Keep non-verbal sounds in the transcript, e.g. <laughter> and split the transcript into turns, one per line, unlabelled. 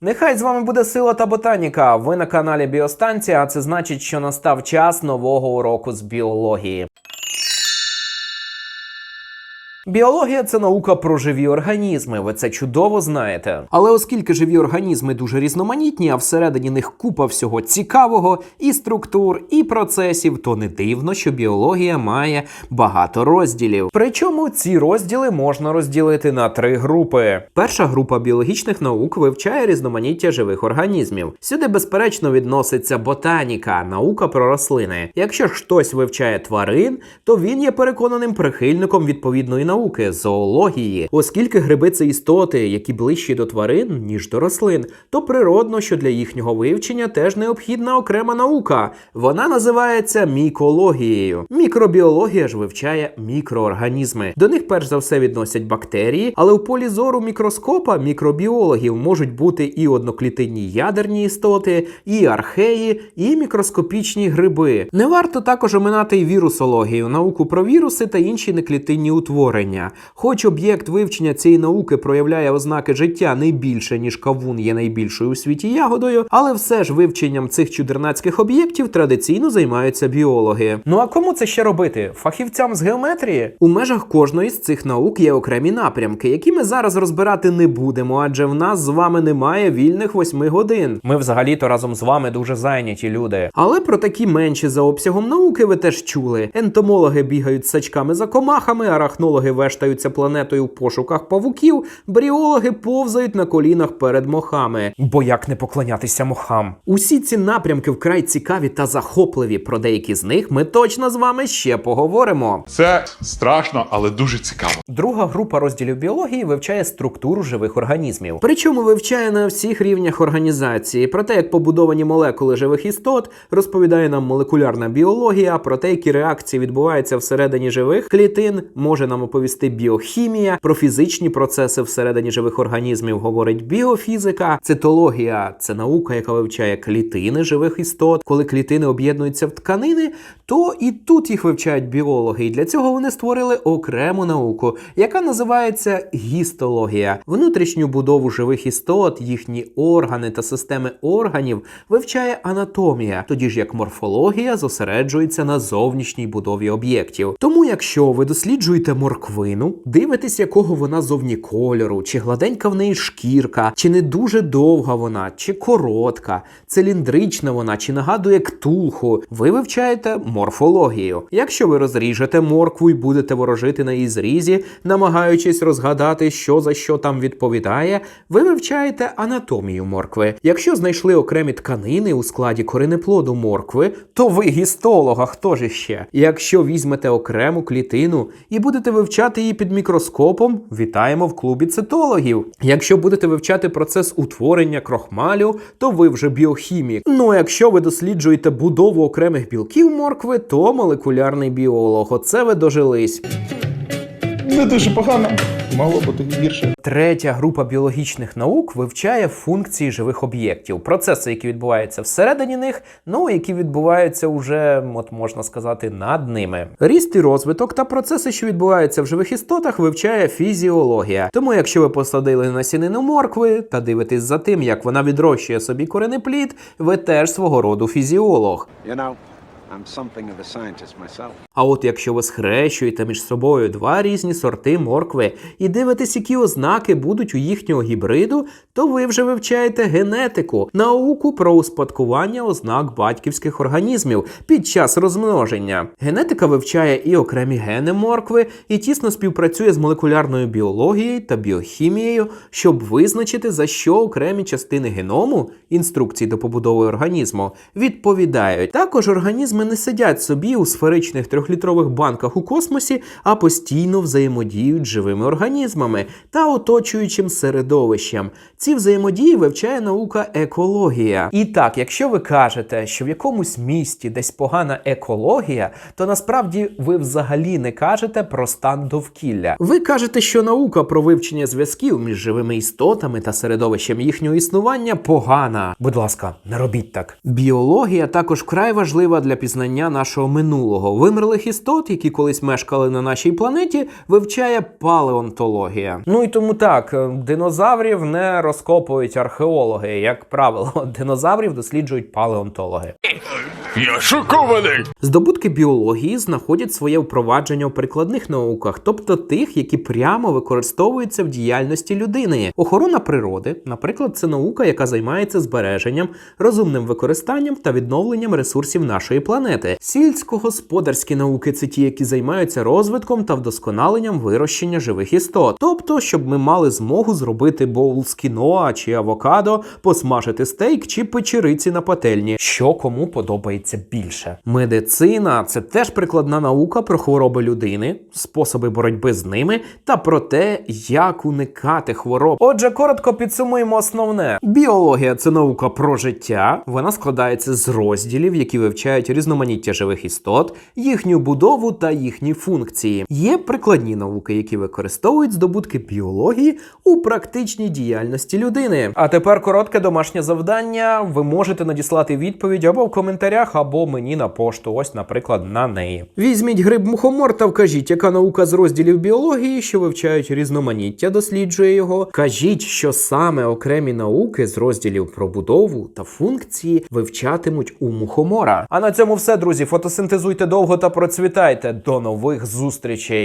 Нехай з вами буде сила та ботаніка. Ви на каналі Біостанція, а це значить, що настав час нового уроку з біології. Біологія це наука про живі організми, ви це чудово знаєте. Але оскільки живі організми дуже різноманітні, а всередині них купа всього цікавого, і структур, і процесів, то не дивно, що біологія має багато розділів. Причому ці розділи можна розділити на три групи. Перша група біологічних наук вивчає різноманіття живих організмів. Сюди, безперечно, відноситься ботаніка, наука про рослини. Якщо ж хтось вивчає тварин, то він є переконаним прихильником відповідної науки зоології, оскільки гриби це істоти, які ближчі до тварин, ніж до рослин, то природно, що для їхнього вивчення теж необхідна окрема наука. Вона називається мікологією. Мікробіологія ж вивчає мікроорганізми. До них перш за все відносять бактерії, але в полі зору мікроскопа мікробіологів можуть бути і одноклітинні ядерні істоти, і археї, і мікроскопічні гриби. Не варто також оминати й вірусологію, науку про віруси та інші неклітинні утворення. Хоч об'єкт вивчення цієї науки проявляє ознаки життя не більше, ніж кавун є найбільшою у світі ягодою, але все ж вивченням цих чудернацьких об'єктів традиційно займаються біологи. Ну а кому це ще робити? Фахівцям з геометрії? У межах кожної з цих наук є окремі напрямки, які ми зараз розбирати не будемо, адже в нас з вами немає вільних восьми годин. Ми взагалі-то разом з вами дуже зайняті люди. Але про такі менші за обсягом науки ви теж чули. Ентомологи бігають з сачками за комахами, арахнологи вештаються планетою в пошуках павуків, бріологи повзають на колінах перед мохами. Бо як не поклонятися мохам? Усі ці напрямки вкрай цікаві та захопливі. Про деякі з них ми точно з вами ще поговоримо.
Це страшно, але дуже цікаво.
Друга група розділів біології вивчає структуру живих організмів. Причому вивчає на всіх рівнях організації. Про те, як побудовані молекули живих істот, розповідає нам молекулярна біологія. Про те, які реакції відбуваються всередині живих клітин, може нам оповісти біохімія. Про фізичні процеси всередині живих організмів говорить біофізика. Цитологія це наука, яка вивчає клітини живих істот. Коли клітини об'єднуються в тканини, то і тут їх вивчають біологи. І для цього вони створили окрему науку, яка називається гістологія. Внутрішню будову живих істот, їхні органи та системи органів вивчає анатомія, тоді ж як морфологія зосереджується на зовнішній будові об'єктів. Тому, якщо ви досліджуєте морквину, дивитесь, якого вона зовні кольору, чи гладенька в неї шкірка, чи не дуже довга вона, чи коротка, циліндрична вона, чи нагадує ктулху, ви вивчаєте морфологію. Якщо ви розріжете моркву і будете ворожити на її зрізі, намагаючись розгадати, що за що там відповідає, ви вивчаєте анатомію моркви. Якщо знайшли окремі тканини у складі коренеплоду моркви, то ви гістолог, а хто ж іще? Якщо візьмете окрему клітину і будете вивчати її під мікроскопом, вітаємо в клубі цитологів. Якщо будете вивчати процес утворення крохмалю, то ви вже біохімік. Ну а якщо ви досліджуєте будову окремих білків моркви, то молекулярний біолог. Оце ви дожились.
Не дуже погано, могло бути гірше.
Третя група біологічних наук вивчає функції живих об'єктів, процеси, які відбуваються всередині них, ну які відбуваються уже, от можна сказати, над ними. Ріст і розвиток та процеси, що відбуваються в живих істотах, вивчає фізіологія. Тому, якщо ви посадили насінину моркви та дивитесь за тим, як вона відрощує собі коренеплід, ви теж свого роду фізіолог.
You know,
А от якщо ви схрещуєте між собою два різні сорти моркви і дивитесь, які ознаки будуть у їхнього гібриду, то ви вже вивчаєте генетику, науку про успадкування ознак батьківських організмів під час розмноження. Генетика вивчає і окремі гени моркви, і тісно співпрацює з молекулярною біологією та біохімією, щоб визначити, за що окремі частини геному інструкцій до побудови організму відповідають. Також організми не сидять собі у сферичних трьохлітрових банках у космосі, а постійно взаємодіють живими організмами та оточуючим середовищем. Ці взаємодії вивчає наука екологія. І так, якщо ви кажете, що в якомусь місті десь погана екологія, то насправді ви взагалі не кажете про стан довкілля. Ви кажете, що наука про вивчення зв'язків між живими істотами та середовищем їхнього існування погана. Будь ласка, не робіть так. Біологія також вкрай важлива для пізнання нашого минулого. Вимерлих істот, які колись мешкали на нашій планеті, вивчає палеонтологія. Ну і тому так, е, динозаврів не розкопують археологи. Як правило, <laughs> динозаврів досліджують палеонтологи.
Я шокований!
Здобутки біології знаходять своє впровадження у прикладних науках, тобто тих, які прямо використовуються в діяльності людини. Охорона природи, наприклад, це наука, яка займається збереженням, розумним використанням та відновленням ресурсів нашої планети. Сільськогосподарські науки це ті, які займаються розвитком та вдосконаленням вирощення живих істот. Тобто, щоб ми мали змогу зробити боул з кіноа чи авокадо, посмажити стейк чи печериці на пательні, що кому подобається більше. Медицина це теж прикладна наука про хвороби людини, способи боротьби з ними та про те, як уникати хвороб. Отже, коротко підсумуємо основне: біологія це наука про життя. Вона складається з розділів, які вивчають різноманіття живих істот, їхню будову та їхні функції. Є прикладні науки, які використовують здобутки біології у практичній діяльності людини. А тепер коротке домашнє завдання. Ви можете надіслати відповідь або в коментарях, або мені на пошту. Ось, наприклад, на неї. Візьміть гриб мухомор та вкажіть, яка наука з розділів біології, що вивчають різноманіття, досліджує його. Кажіть, що саме окремі науки з розділів про будову та функції вивчатимуть у мухомора. А на цьому все, друзі. Фотосинтезуйте довго та процвітайте. До нових зустрічей.